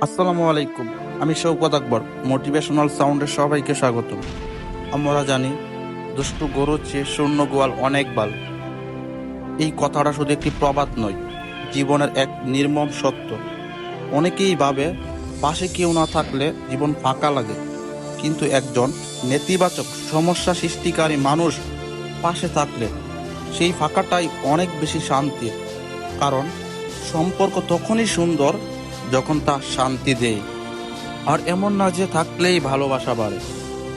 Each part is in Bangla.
আসসালামু আলাইকুম। আমি শৌকত আকবর, মোটিভেশনাল সাউন্ডের সবাইকে স্বাগত আমরা জানি, দুষ্টু গরুর চেয়ে শূন্য গোয়াল অনেক বাল। এই কথাটা শুধু একটি প্রবাদ নয়, জীবনের এক নির্মম সত্য। অনেকেই ভাবে, পাশে কেউ না থাকলে জীবন ফাঁকা লাগে। কিন্তু একজন নেতিবাচক, সমস্যা সৃষ্টিকারী মানুষ পাশে থাকলে সেই ফাঁকাটাই অনেক বেশি শান্তির। কারণ, সম্পর্ক তখনই সুন্দর যখন তা শান্তি দেয়। আর এমন না যে থাকলেই ভালোবাসা বাড়ে,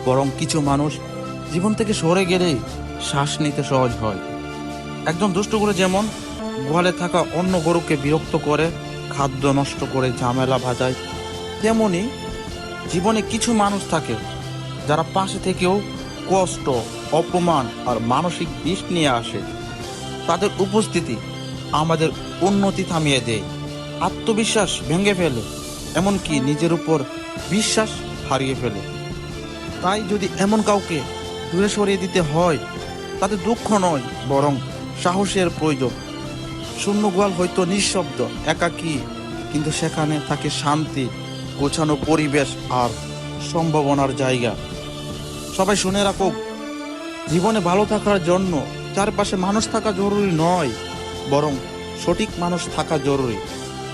বরং কিছু মানুষ জীবন থেকে সরে গেলেই শ্বাস নিতে সহজ হয়। একজন দুষ্ট করে যেমন গোয়ালে থাকা অন্য গরুকে বিরক্ত করে, খাদ্য নষ্ট করে ঝামেলা ভাজায়, তেমনি জীবনে কিছু মানুষ থাকে যারা পাশে থেকেও কষ্ট, অপমান আর মানসিক বিষ নিয়ে আসে। তাদের উপস্থিতি আমাদের উন্নতি থামিয়ে দেয়। আত্মবিশ্বাস ভেঙে ফেলে, এমনকি নিজের উপর বিশ্বাস হারিয়ে ফেলে। তাই যদি এমন কাউকে দূরে সরিয়ে দিতে হয়, তাতে দুঃখ নয়, বরং সাহসের প্রয়োজন। শূন্য গোয়াল হয়তো নিঃশব্দ, একাকী, কিন্তু সেখানে থাকে শান্তি, গোছানো পরিবেশ আর সম্ভাবনার জায়গা। সবাই শুনে রাখো জীবনে ভালো থাকার জন্য চারপাশে মানুষ থাকা জরুরি নয়, বরং সঠিক মানুষ থাকা জরুরি।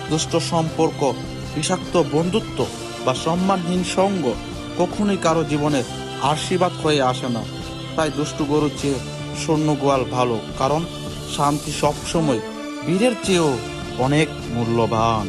দুষ্ট সম্পর্ক, বিষাক্ত বন্ধুত্ব বা সম্মানহীন সঙ্গ কখনোই কারও জীবনে আশীর্বাদ হয়ে আসে না। তাই দুষ্টু গরুর চেয়ে শূন্য গোয়াল ভালো, কারণ শান্তি সবসময় বীরের চেয়েও অনেক মূল্যবান।